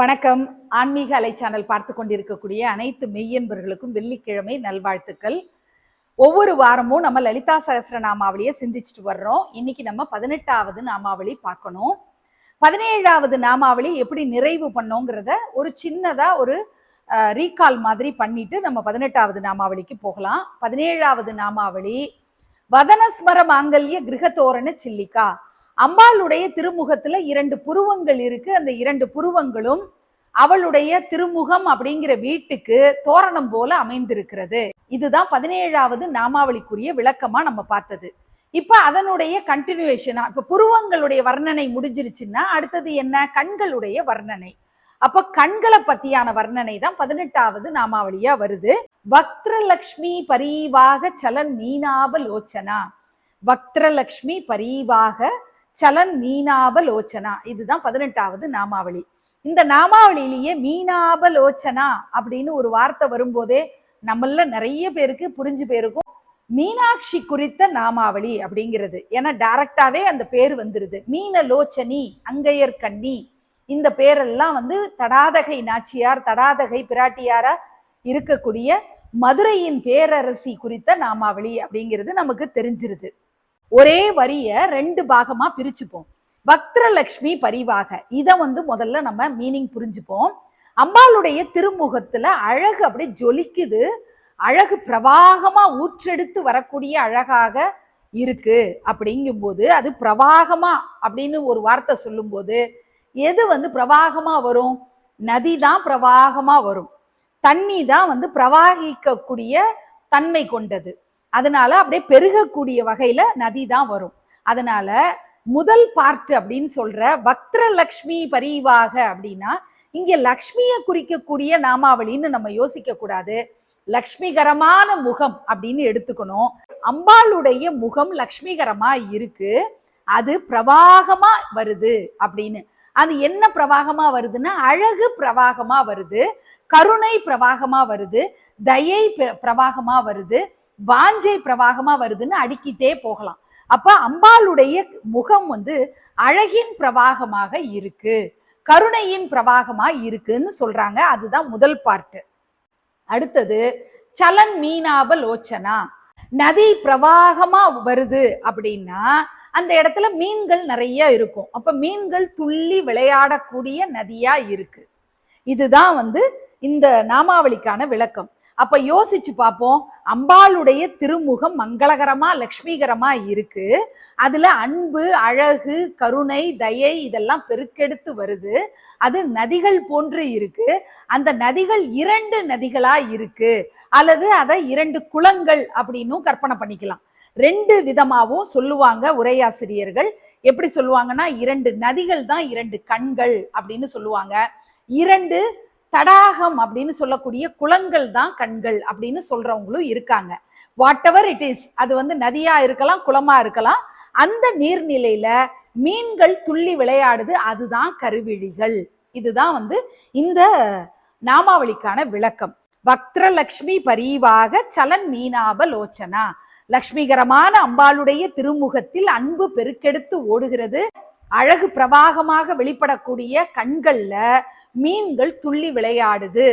வணக்கம். ஆன்மீக அலை சேனல் பார்த்து கொண்டிருக்கக்கூடிய அனைத்து மெய்யன்பர்களுக்கும் வெள்ளிக்கிழமை நல்வாழ்த்துக்கள். ஒவ்வொரு வாரமும் நம்ம லலிதா சகஸ்ர நாமாவளியை சிந்திச்சுட்டு வர்றோம். இன்னைக்கு நம்ம பதினெட்டாவது நாமாவளி பார்க்கணும். பதினேழாவது நாமாவளி எப்படி நிறைவு பண்ணோங்கிறத ஒரு சின்னதா ஒரு ரீகால் மாதிரி பண்ணிட்டு நம்ம பதினெட்டாவது நாமாவளிக்கு போகலாம். பதினேழாவது நாமாவளி வதனஸ்மர மாங்கல்ய கிரகத்தோரண சில்லிக்கா. அம்பாளுடைய திருமுகத்துல இரண்டு புருவங்கள் இருக்கு. அந்த இரண்டு புருவங்களும் அவளுடைய திருமுகம் அப்படிங்கிற வீட்டுக்கு தோரணம் போல அமைந்திருக்கிறது. இதுதான் பதினேழாவது நாமாவளிக்குரிய விளக்கமா நம்ம பார்த்தது. இப்ப அதனுடைய கண்டினியூவேஷனா இப்ப புருவங்களுடைய வர்ணனை முடிஞ்சிருச்சுன்னா அடுத்தது என்ன? கண்களுடைய வர்ணனை. அப்ப கண்களை பத்தியான வர்ணனை தான் பதினெட்டாவது நாமாவளியா வருது. வக்ரலக்ஷ்மி பரிவாக சலன் மீனாப லோச்சனா. வக்ரலக்ஷ்மி பரிவாக சலன் மீனாபலோச்சனா? இதுதான் பதினெட்டாவது நாமாவளி. இந்த நாமாவளியிலேயே மீனாபலோச்சனா அப்படின்னு ஒரு வார்த்தை வரும்போதே நம்மள நிறைய பேருக்கு புரிஞ்சு போயிருக்கும். மீனாட்சி குறித்த நாமாவளி அப்படிங்கிறது. ஏன்னா டைரக்டாவே அந்த பேர் வந்துருது. மீனலோச்சனி அங்கையர் கண்ணி. இந்த பேரெல்லாம் வந்து தடாதகை நாச்சியார் தடாதகை பிராட்டியாரா இருக்கக்கூடிய மதுரையின் பேரரசி குறித்த நாமாவளி அப்படிங்கிறது நமக்கு தெரிஞ்சிருது. ஒரே வரிய ரெண்டு பாகமா பிரிச்சுப்போம். பக்திரலக்ஷ்மி பரிவாக. இதை வந்து முதல்ல நம்ம மீனிங் புரிஞ்சுப்போம். அம்பாளுடைய திருமுகத்துல அழகு அப்படியே ஜொலிக்குது. அழகு பிரவாகமா ஊற்றெடுத்து வரக்கூடிய அழகாக இருக்கு அப்படிங்கும்போது அது பிரவாகமா அப்படின்னு ஒரு வார்த்தை சொல்லும்போது எது வந்து பிரவாகமா வரும்? நதி தான் பிரவாகமா வரும். தண்ணி தான் வந்து பிரவாகிக்கக்கூடிய தன்மை கொண்டது. அதனால அப்படியே பெருகக்கூடிய வகையில நதி தான் வரும். அதனால முதல் பார்ட் அப்படின்னு சொல்ற வக்ரலக்ஷ்மி பரிவாக அப்படின்னா இங்க லக்ஷ்மியை குறிக்கக்கூடிய நாமாவளின்னு நம்ம யோசிக்க கூடாது. லக்ஷ்மிகரமான முகம் அப்படின்னு எடுத்துக்கணும். அம்பாளுடைய முகம் லக்ஷ்மிகரமா இருக்கு. அது பிரவாகமா வருது அப்படின்னு. அது என்ன பிரவாகமா வருதுன்னா அழகு பிரவாகமா வருது கருணை பிரவாகமா வருது தயை பிரவாகமா வருது வாஞ்சை பிரவாகமா வருதுன்னு அடுக்கிட்டே போகலாம். அப்ப அம்பாளுடைய முகம் வந்து அழகின் பிரவாகமாக இருக்கு கருணையின் பிரவாகமா இருக்குன்னு சொல்றாங்க. அதுதான் முதல் பார்ட்டு அடுத்தது சலன் மீனாப லோச்சனா. நதி பிரவாகமா வருது அப்படின்னா அந்த இடத்துல மீன்கள் நிறைய இருக்கும். அப்ப மீன்கள் துள்ளி விளையாடக்கூடிய நதியா இருக்கு. இதுதான் வந்து இந்த நாமாவளிக்கான விளக்கம். அப்ப யோசிச்சு பார்ப்போம் அம்பாளுடைய திருமுகம் மங்களகரமா லக்ஷ்மிகரமா இருக்கு. அதுல அன்பு அழகு கருணை தயை இதெல்லாம் பெருக்கெடுத்து வருது. அது நதிகள் போன்று இருக்கு. அந்த நதிகள் இரண்டு நதிகளா இருக்கு. அல்லது அதை இரண்டு குளங்கள் அப்படின்னும் கற்பனை பண்ணிக்கலாம். ரெண்டு விதமாகவும் சொல்லுவாங்க உரையாசிரியர்கள். எப்படி சொல்லுவாங்கன்னா இரண்டு நதிகள் தான் இரண்டு கண்கள் அப்படின்னு சொல்லுவாங்க. இரண்டு தடாகம் அப்படின்னு சொல்லக்கூடிய குளங்கள் தான் கண்கள் அப்படின்னு சொல்றவங்களும் இருக்காங்க. வாட் எவர் இட் இஸ் அது வந்து நதியா இருக்கலாம் குளமா இருக்கலாம். அந்த நீர்நிலையில மீன்கள் துள்ளி விளையாடுது அதுதான் கருவிழிகள். இதுதான் வந்து இந்த நாமாவளிக்கான விளக்கம். வக்ரலக்ஷ்மி பரிவாக சலன் மீனாப லோச்சனா. லக்ஷ்மிகரமான அம்பாளுடைய திருமுகத்தில் அன்பு பெருக்கெடுத்து ஓடுகிறது. அழகு பிரவாகமாக வெளிப்படக்கூடிய கண்கள்ல மீன்கள் துள்ளி விளையாடுது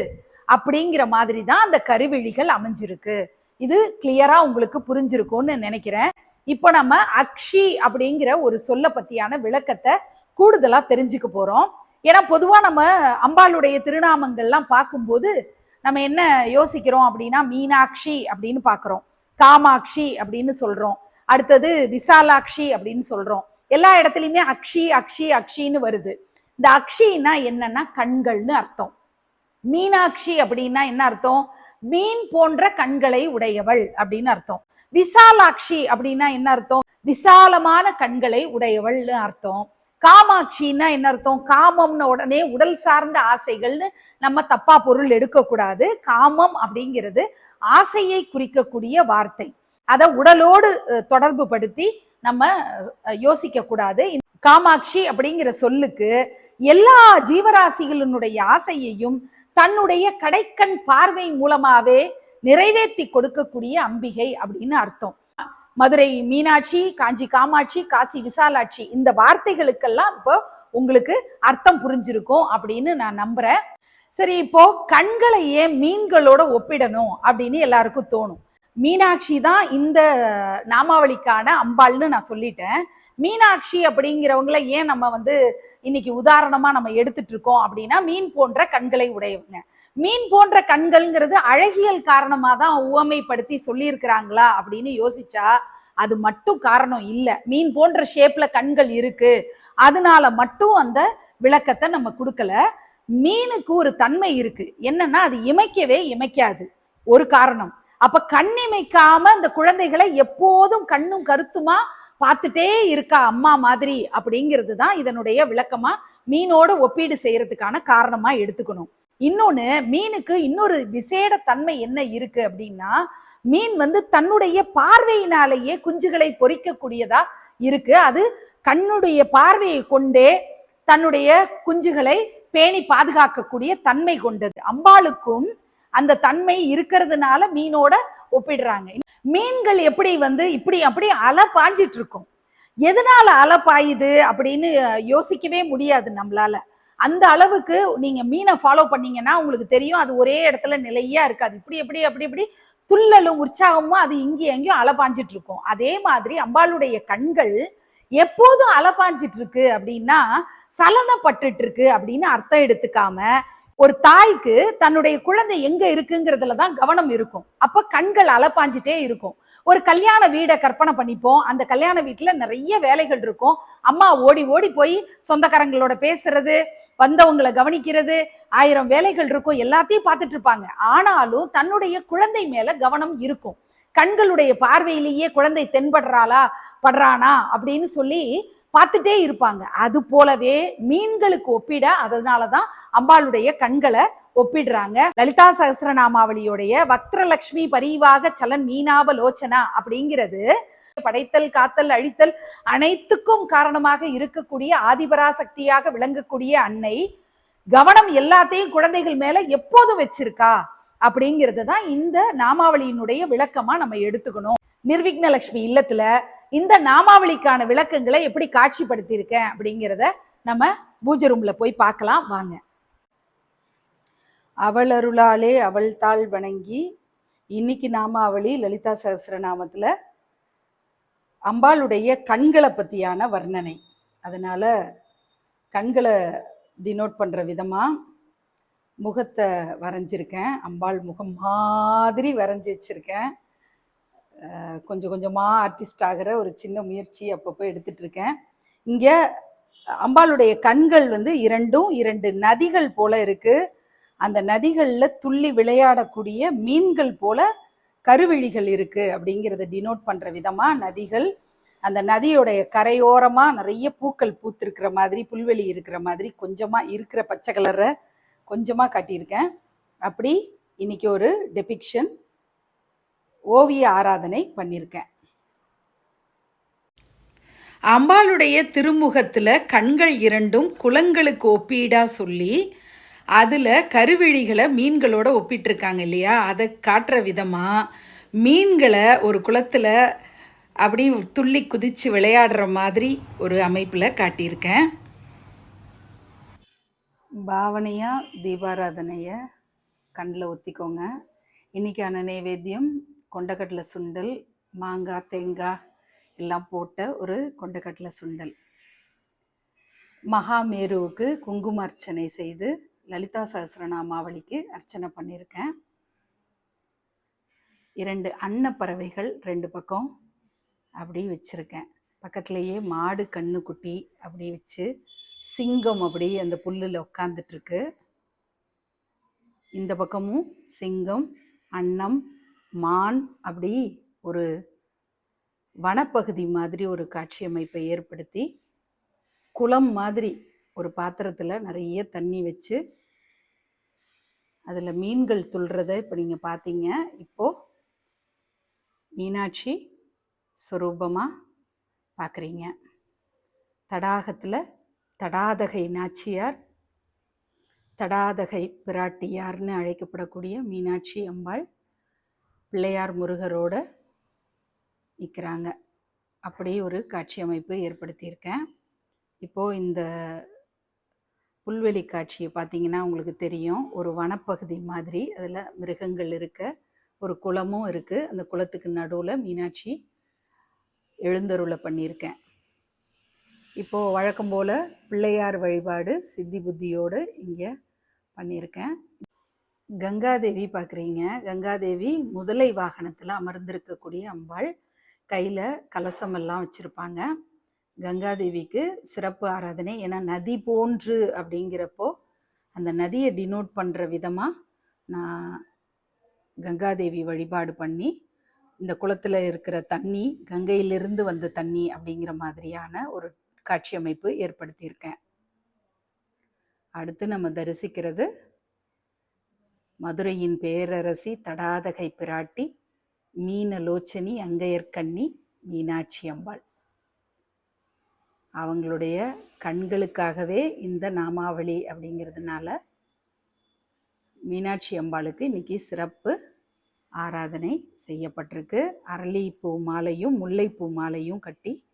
அப்படிங்கிற மாதிரி தான் அந்த கருவிழிகள் அமைஞ்சிருக்கு. இது கிளியரா உங்களுக்கு புரிஞ்சிருக்கும்னு நினைக்கிறேன். இப்போ நம்ம அக்ஷி அப்படிங்கிற ஒரு சொல்ல பத்தியான விளக்கத்தை கூடுதலா தெரிஞ்சுக்க போறோம். ஏன்னா பொதுவா நம்ம அம்பாளுடைய திருநாமங்கள்லாம் பார்க்கும்போது நம்ம என்ன யோசிக்கிறோம் அப்படின்னா மீனாட்சி அப்படின்னு பாக்குறோம் காமாட்சி அப்படின்னு சொல்றோம். அடுத்தது விசாலாட்சி அப்படின்னு சொல்றோம். எல்லா இடத்துலையுமே அக்ஷி அக்ஷி அக்ஷின்னு வருது. இந்த அக்ஷின்னா என்னன்னா கண்கள்னு அர்த்தம். மீனாட்சி அப்படின்னா என்ன அர்த்தம்? மீன் போன்ற கண்களை உடையவள் அப்படின்னு அர்த்தம். விசாலாட்சி அப்படின்னா என்ன அர்த்தம்? விசாலமான கண்களை உடையவள்னு அர்த்தம். காமாட்சின்னா என்ன அர்த்தம்? காமம்னு உடனே உடல் சார்ந்த ஆசைகள்னு நம்ம தப்பா பொருள் எடுக்கக்கூடாது. காமம் அப்படிங்கிறது ஆசையை குறிக்கக்கூடிய வார்த்தை. அதை உடலோடு தொடர்பு படுத்தி நம்ம யோசிக்க கூடாது காமாட்சி அப்படிங்கிற சொல்லுக்கு எல்லா ஜீவராசிகளினுடைய ஆசையையும் தன்னுடைய கடைக்கண் பார்வை மூலமாவே நிறைவேற்றி கொடுக்கக்கூடிய அம்பிகை அப்படின்னு அர்த்தம். மதுரை மீனாட்சி காஞ்சி காமாட்சி காசி விசாலாட்சி இந்த வார்த்தைகளுக்கெல்லாம் இப்போ உங்களுக்கு அர்த்தம் புரிஞ்சிருக்கும் அப்படின்னு நான் நம்புறேன். சரி இப்போ கண்களை ஏன் மீன்களோட ஒப்பிடணும் அப்படின்னு எல்லாருக்கும் தோணும். மீனாட்சி தான் இந்த நாமாவளிக்கான அம்பாள்னு நான் சொல்லிட்டேன். மீனாட்சி அப்படிங்கிறவங்கள ஏன் நம்ம வந்து இன்னைக்கு உதாரணமா நம்ம எடுத்துட்டு இருக்கோம் அப்படின்னா மீன் போன்ற கண்களை உடையவங்க. மீன் போன்ற கண்கள்ங்கிறது அழகியல் காரணமா தான் உவமைப்படுத்தி சொல்லியிருக்கிறாங்களா அப்படின்னு யோசிச்சா அது மட்டும் காரணம் இல்லை. மீன் போன்ற ஷேப்ல கண்கள் இருக்கு. அதனால மட்டும் அந்த விளக்கத்தை நம்ம கொடுக்கல. மீனுக்கு ஒரு தன்மை இருக்கு. என்னன்னா அது இமைக்கவே இமைக்காது. ஒரு காரணம். அப்ப கண் இமைக்காம அந்த குழந்தைகளை எப்போதும் கண்ணும் கருத்துமா பார்த்துட்டே இருக்கா அம்மா மாதிரி அப்படிங்கிறது தான் இதனுடைய விளக்கமா மீனோட ஒப்பீடு செய்யறதுக்கான காரணமா எடுத்துக்கணும். இன்னொன்னு மீனுக்கு இன்னொரு விசேட தன்மை என்ன இருக்கு அப்படின்னா மீன் வந்து தன்னுடைய பார்வையினாலேயே குஞ்சுகளை பொறிக்கக்கூடியதா இருக்கு. அது கண்ணுடைய பார்வையை கொண்டே தன்னுடைய குஞ்சுகளை பேணி பாதுகாக்கக்கூடிய தன்மை கொண்டது. அம்பாளுக்கும் அந்த தன்மை இருக்கிறதுனால மீனோட ஒப்பிடுறாங்க. மீன்கள் எப்படி வந்து இப்படி அப்படி அலை பாஞ்சிட்டு இருக்கும் எதனால அலை பாயுது அப்படின்னு யோசிக்கவே முடியாது நம்மளால. அந்த அளவுக்கு நீங்க மீனை ஃபாலோ பண்ணீங்கன்னா உங்களுக்கு தெரியும் அது ஒரே இடத்துல நிலையா இருக்காது. இப்படி எப்படி அப்படி இப்படி துள்ளலும் உற்சாகமும் அது இங்கேயும் எங்கேயும் அலை பாஞ்சிட்டு இருக்கும் அதே மாதிரி அம்பாளுடைய கண்கள் எப்போதும் அலை பாஞ்சிட்டு இருக்கு அப்படின்னா சலனப்பட்டு இருக்கு அப்படின்னு அர்த்தம் எடுத்துக்காம ஒரு தாய்க்கு தன்னுடைய குழந்தை எங்க இருக்குங்கிறதுல தான் கவனம் இருக்கும். அப்ப கண்கள் அலப்பாஞ்சிட்டே இருக்கும். ஒரு கல்யாண வீடை கற்பனை பண்ணிப்போம். அந்த கல்யாண வீட்டில் நிறைய வேலைகள் இருக்கும். அம்மா ஓடி ஓடி போய் சொந்தக்காரங்களோட பேசுறது வந்தவங்களை கவனிக்கிறது ஆயிரம் வேலைகள் இருக்கும். எல்லாத்தையும் பார்த்துட்டு இருப்பாங்க. ஆனாலும் தன்னுடைய குழந்தை மேல கவனம் இருக்கும். கண்களுடைய பார்வையிலேயே குழந்தை தென்படுறாளா படுறானா அப்படின்னு சொல்லி பார்த்துட்டே இருப்பாங்க. அது போலவே மீன்களுக்கு ஒப்பிட அதனாலதான் அம்பாளுடைய கண்களை ஒப்பிடுறாங்க. லலிதா சகசிரநாமாவளியோடைய வக்ரலட்சுமி பரிவாக சலன் மீனாப லோச்சனா அப்படிங்கிறது படைத்தல் காத்தல் அழித்தல் அனைத்துக்கும் காரணமாக இருக்கக்கூடிய ஆதிபராசக்தியாக விளங்கக்கூடிய அன்னை. கவனம் எல்லாத்தையும் குழந்தைகள் மேல எப்போதும் வச்சிருக்கா? அப்படிங்கிறது தான் இந்த நாமாவளியினுடைய விளக்கமா நம்ம எடுத்துக்கணும். நிர்விக்னலக்ஷ்மி இல்லத்துல இந்த நாமாவளிக்கான விளக்கங்களை எப்படி காட்சிப்படுத்தியிருக்கேன் அப்படிங்கிறத நம்ம பூஜை ரூம்ல போய் பார்க்கலாம் வாங்க. அவள் அருளாலே அவள் தாள் வணங்கி இன்னைக்கு நாமாவளி லலிதா சகசிரநாமத்துல அம்பாளுடைய கண்களை பற்றியான வர்ணனை. அதனால் கண்களை டினோட் பண்ணுற விதமாக முகத்தை வரைஞ்சிருக்கேன். அம்பாள் முகம் மாதிரி வரைஞ்சி வச்சுருக்கேன். கொஞ்சம் கொஞ்சமாக ஆர்டிஸ்ட் ஆகிற ஒரு சின்ன முயற்சி அப்பப்போ எடுத்துட்டு இருக்கேன் இங்கே அம்பாளுடைய கண்கள் வந்து இரண்டும் இரண்டு நதிகள் போல இருக்கு. அந்த நதிகளில் துள்ளி விளையாடக்கூடிய மீன்கள் போல கருவிழிகள் இருக்கு அப்படிங்கிறத டினோட் பண்ற விதமா நதிகள். அந்த நதியோடைய கரையோரமா நிறைய பூக்கள் பூத்திருக்கிற மாதிரி புல்வெளி இருக்கிற மாதிரி கொஞ்சமா இருக்கிற பச்சை கலரை கொஞ்சமா காட்டியிருக்கேன். அப்படி இன்னைக்கு ஒரு டெபிக்ஷன் ஓவிய ஆராதனை பண்ணியிருக்கேன் அம்பாளுடைய திருமுகத்தில் கண்கள் இரண்டும் குலங்களுக்கு ஒப்பீடாக சொல்லி அதில் கருவிழிகளை மீன்களோட ஒப்பிட்டிருக்காங்க இல்லையா? அதை காட்டுற விதமாக மீன்களை ஒரு குளத்தில் அப்படி துள்ளி குதித்து விளையாடுற மாதிரி ஒரு அமைப்பில் காட்டியிருக்கேன். பாவனையாக தீபாராதனையை கண்ணில் ஒத்திக்கோங்க. இன்னைக்கான நைவேத்தியம் கொண்டக்கடலை சுண்டல் மாங்காய் தேங்காய் எல்லாம் போட்ட ஒரு கொண்டக்கடலை சுண்டல். மகாமேருவுக்கு குங்கும அர்ச்சனை செய்து லலிதா சஹசிரநாமாவளிக்கு அர்ச்சனை பண்ணியிருக்கேன் இரண்டு அன்னப்பறவைகள் ரெண்டு பக்கம் அப்படி வச்சுருக்கேன். பக்கத்துலேயே மாடு கண்ணுக்குட்டி அப்படி வச்சு சிங்கம் அப்படி அந்த புல்லில் உட்காந்துட்ருக்கு இந்த பக்கமும் சிங்கம் அன்னம் மான் அப்படி ஒரு வனப்பகுதி மாதிரி ஒரு காட்சி அமைப்பை ஏற்படுத்தி குளம் மாதிரி ஒரு பாத்திரத்தில் நிறைய தண்ணி வச்சு அதில் மீன்கள் துள்றதை இப்போ நீங்கள் பார்த்தீங்க இப்போது மீனாட்சி சுரூபமாக பார்க்குறீங்க தடாகத்தில் தடாதகை நாச்சியார் தடாதகை பிராட்டியார்னு அழைக்கப்படக்கூடிய மீனாட்சி அம்பாள் பிள்ளையார் முருகரோட நிற்கிறாங்க அப்படி ஒரு காட்சி அமைப்பு ஏற்படுத்தியிருக்கேன். இப்போது இந்த புல்வெளி காட்சியை பார்த்தீங்கன்னா உங்களுக்கு தெரியும். ஒரு வனப்பகுதி மாதிரி அதில் மிருகங்கள் இருக்க ஒரு குளமும் இருக்குது அந்த குளத்துக்கு நடுவில் மீனாட்சி எழுந்தருளை பண்ணியிருக்கேன். இப்போது வழக்கம் போல் பிள்ளையார் வழிபாடு சித்தி புத்தியோடு இங்கே பண்ணியிருக்கேன். கங்காதேவி பார்க்குறீங்க கங்காதேவி முதலை வாகனத்தில் அமர்ந்திருக்கக்கூடிய அம்பாள். கையில் கலசமெல்லாம் வச்சுருப்பாங்க. கங்காதேவிக்கு சிறப்பு ஆராதனை. ஏன்னா நதி போன்று அப்படிங்கிறப்போ அந்த நதியை டினோட் பண்ணுற விதமாக நான் கங்காதேவி வழிபாடு பண்ணி இந்த குளத்தில் இருக்கிற தண்ணி கங்கையிலிருந்து வந்த தண்ணி அப்படிங்கிற மாதிரியான ஒரு காட்சி அமைப்பு ஏற்படுத்தியிருக்கேன். அடுத்து நம்ம தரிசிக்கிறது மதுரையின் பேரரசி தடாதகை பிராட்டி மீனலோச்சனி அங்கையர்கண்ணி மீனாட்சி அம்பாள். அவங்களுடைய கண்களுக்காகவே இந்த நாமாவளி அப்படிங்கிறதுனால மீனாட்சி அம்பாளுக்கு இன்னைக்கு சிறப்பு ஆராதனை செய்யப்பட்டிருக்கு. அரளிப்பூ மாலையும் முல்லைப்பூ மாலையும் கட்டி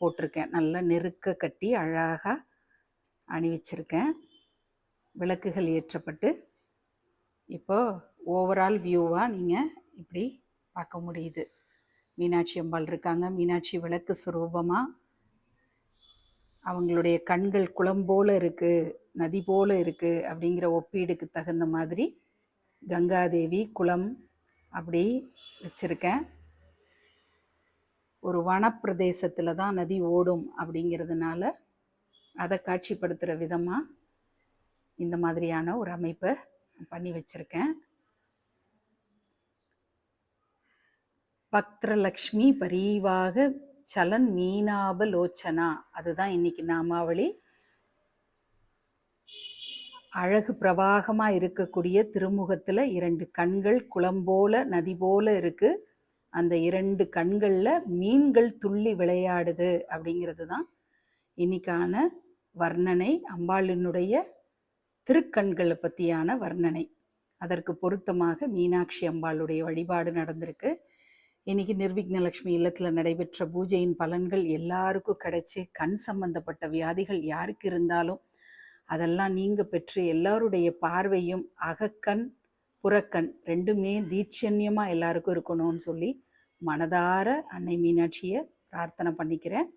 போட்டிருக்கேன். நல்லா நெருக்க கட்டி அழகாக அணிவிச்சிருக்கேன். விளக்குகள் ஏற்றப்பட்டு இப்போ ஓவரால் வியூவாக நீங்கள் இப்படி பார்க்க முடியுது. மீனாட்சி அம்பாள் இருக்காங்க. மீனாட்சி விளக்கு சுரூபமாக அவங்களுடைய கண்கள் குளம் போல இருக்குது நதி போல இருக்குது அப்படிங்கிற ஒப்பீடுக்கு தகுந்த மாதிரி கங்காதேவி குளம் அப்படி வச்சுருக்கேன். ஒரு வனப்பிரதேசத்தில் தான் நதி ஓடும் அப்படிங்கிறதுனால அதை காட்சிப்படுத்துகிற விதமாக இந்த மாதிரியான ஒரு அமைப்பை பண்ணி வச்சுருக்கேன். பக்திரலக்ஷ்மி பரீவாக சலன் மீனாபலோச்சனா அதுதான் இன்னைக்கு நாமாவளி. அழகு பிரவாகமாக இருக்கக்கூடிய திருமுகத்தில் இரண்டு கண்கள் குளம் போல நதி போல இருக்கு. அந்த இரண்டு கண்களில் மீன்கள் துள்ளி விளையாடுது அப்படிங்கிறது தான் இன்னைக்கான வர்ணனை அம்பாளினுடைய திருக்கண்களை பற்றியான வர்ணனை. அதற்கு பொருத்தமாக மீனாட்சி அம்பாளுடைய வழிபாடு நடந்திருக்கு. இன்னைக்கு நிர்விக்னலக்ஷ்மி இல்லத்தில் நடைபெற்ற பூஜையின் பலன்கள் எல்லாருக்கும் கிடைச்சி கண் சம்பந்தப்பட்ட வியாதிகள் யாருக்கு இருந்தாலும் அதெல்லாம் நீங்க பெற்று எல்லாருடைய பார்வையும் அகக்கண் புறக்கண் ரெண்டுமே தீட்சண்யமாக எல்லாருக்கும் இருக்கணும்னு சொல்லி மனதார அன்னை மீனாட்சியை பிரார்த்தனை பண்ணிக்கிறேன்.